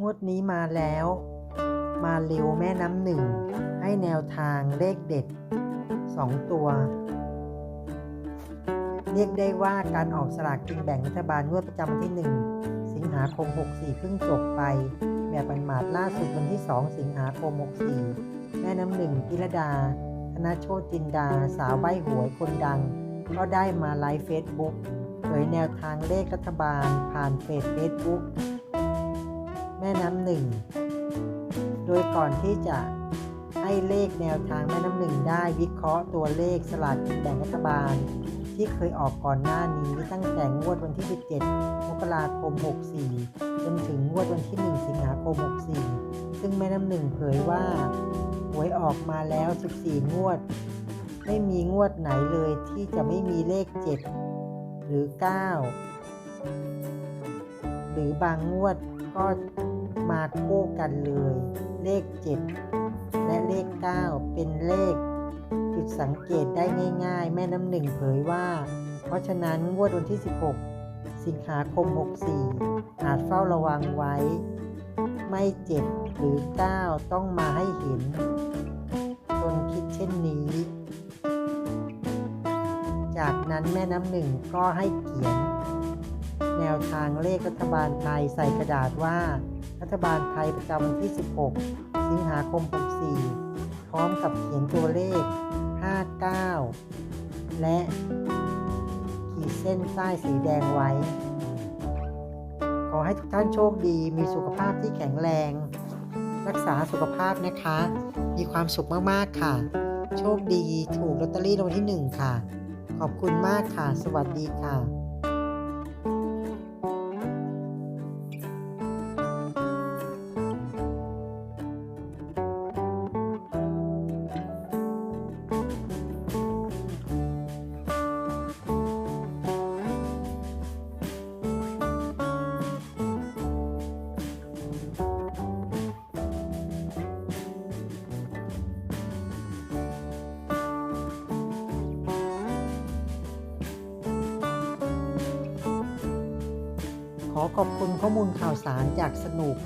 งวดนี้มาแล้ว มาเร็วแม่น้ำหนึ่ง ให้แนวทางเลขเด็ด 2 ตัว เรียกได้ว่าการออกสลากกินแบ่งรัฐบาลงวดประจำวันที่ 1 สิงหาคม 64 เพิ่งจบไป แบบบันหมาดล่าสุดวันที่ 2 สิงหาคม 64 แม่น้ำหนึ่งพิรดา ธนโชติจินดา สาวใบหวยคนดัง ก็ได้มาไลฟ์เฟซบุ๊กเผยแนวทางเลขรัฐบาลผ่านเพจเฟซบุ๊ก แม่น้ำหนึ่ง โดยก่อนที่จะให้เลขแนวทางแม่น้ำหนึ่งได้วิเคราะห์ตัวเลขสลากกินแบ่งรัฐบาล ที่เคยออกก่อนหน้านี้ตั้งแต่งวดวันที่ 17 มกราคม 64 จนถึงงวดวันที่ 1 สิงหาคม 64 ซึ่งแม่น้ำหนึ่งเผยว่าหวยออกมาแล้ว 14 งวด ไม่มีงวดไหนเลยที่จะไม่มีเลข 7 หรือ 9 หรือบางงวด ก็มาคู่กันเลย เลข 7 และเลข 9 เป็นเลข จุดสังเกตได้ง่าย ๆ แม่น้ำหนึ่งเผยว่า เพราะฉะนั้นงวดวันที่ 16 สิงหาคม 64 อาจเฝ้าระวังไว้ ไม่7หรือ 9 ต้องมาให้เห็นตนคิดเช่นนี้ จากนั้นแม่น้ำหนึ่งก็ให้เขียน แนวทางเลขรัฐบาลไทยใส่กระดาษว่า รัฐบาลไทยประจำวันที่ 16 สิงหาคม 64 พร้อมกับเขียนตัวเลข 59 และขีดเส้นใต้สีแดงไว้ ขอให้ทุกท่านโชคดีมีสุขภาพที่แข็งแรง รักษาสุขภาพนะคะ มีความสุขมากๆค่ะ โชคดีถูกลอตเตอรี่รางวัลที่ 1 ค่ะ ขอบคุณมากค่ะ สวัสดีค่ะ ขอขอบคุณข้อมูลข่าวสารจากสนุก